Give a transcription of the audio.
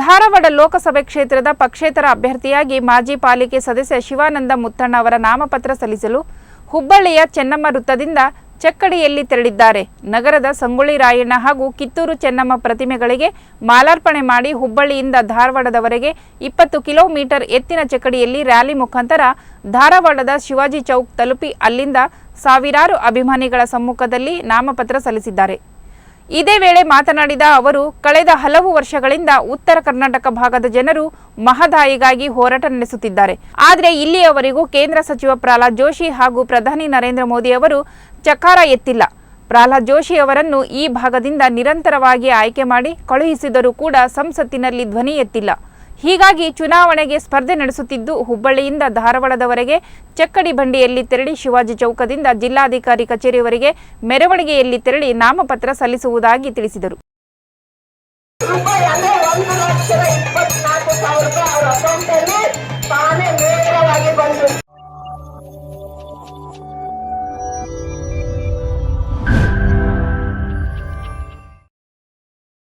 ಧಾರವಾಡ ಲೋಕಸಭೆ ಕ್ಷೇತ್ರದ ಪಕ್ಷೇತರ ಅಭ್ಯರ್ಥಿಯಾಗಿ ಮಾಜಿ ಪಾಲಿಕೆ ಸದಸ್ಯ ಶಿವಾನಂದ ಮುತ್ತಣ್ಣ ಅವರ ನಾಮಪತ್ರ ಸಲ್ಲಿಸಲು ಹುಬ್ಬಳ್ಳಿಯ ಚೆನ್ನಮ್ಮ ವೃತ್ತದಿಂದ ಚಕ್ಕಡಿಯಲ್ಲಿ ತೆರಳಿದ್ದಾರೆ. ನಗರದ ಸಂಗೊಳ್ಳಿ ರಾಯಣ್ಣ ಹಾಗೂ ಕಿತ್ತೂರು ಚೆನ್ನಮ್ಮ ಪ್ರತಿಮೆಗಳಿಗೆ ಮಾಲಾರ್ಪಣೆ ಮಾಡಿ ಹುಬ್ಬಳ್ಳಿಯಿಂದ ಧಾರವಾಡದವರೆಗೆ ಇಪ್ಪತ್ತು ಕಿಲೋಮೀಟರ್ ಎತ್ತಿನ ಚಕ್ಕಡಿಯಲ್ಲಿ ರ್ಯಾಲಿ ಮುಖಾಂತರ ಧಾರವಾಡದ ಶಿವಾಜಿ ಚೌಕ್ ತಲುಪಿ ಅಲ್ಲಿಂದ ಸಾವಿರಾರು ಅಭಿಮಾನಿಗಳ ಸಮ್ಮುಖದಲ್ಲಿ ನಾಮಪತ್ರ ಸಲ್ಲಿಸಿದ್ದಾರೆ. ಇದೇ ವೇಳೆ ಮಾತನಾಡಿದ ಅವರು, ಕಳೆದ ಹಲವು ವರ್ಷಗಳಿಂದ ಉತ್ತರ ಕರ್ನಾಟಕ ಭಾಗದ ಜನರು ಮಹದಾಯಿಗಾಗಿ ಹೋರಾಟ ನಡೆಸುತ್ತಿದ್ದಾರೆ. ಆದರೆ ಇಲ್ಲಿಯವರೆಗೂ ಕೇಂದ್ರ ಸಚಿವ ಪ್ರಹ್ಲಾದ್ ಜೋಶಿ ಹಾಗೂ ಪ್ರಧಾನಿ ನರೇಂದ್ರ ಮೋದಿ ಅವರು ಚಕಾರ ಎತ್ತಿಲ್ಲ. ಪ್ರಹ್ಲಾದ್ ಜೋಶಿ ಅವರನ್ನು ಈ ಭಾಗದಿಂದ ನಿರಂತರವಾಗಿ ಆಯ್ಕೆ ಮಾಡಿ ಕಳುಹಿಸಿದರೂ ಕೂಡ ಸಂಸತ್ತಿನಲ್ಲಿ ಧ್ವನಿ ಎತ್ತಿಲ್ಲ. ಹೀಗಾಗಿ ಚುನಾವಣೆಗೆ ಸ್ಪರ್ಧೆ ನಡೆಸುತ್ತಿದ್ದು ಹುಬ್ಬಳ್ಳಿಯಿಂದ ಧಾರವಾಡದವರೆಗೆ ಚಕ್ಕಡಿ ಬಂಡಿಯಲ್ಲಿ ತೆರಳಿ ಶಿವಾಜಿ ಚೌಕದಿಂದ ಜಿಲ್ಲಾಧಿಕಾರಿ ಕಚೇರಿವರೆಗೆ ಮೆರವಣಿಗೆಯಲ್ಲಿ ತೆರಳಿ ನಾಮಪತ್ರ ಸಲ್ಲಿಸುವುದಾಗಿ ತಿಳಿಸಿದರು.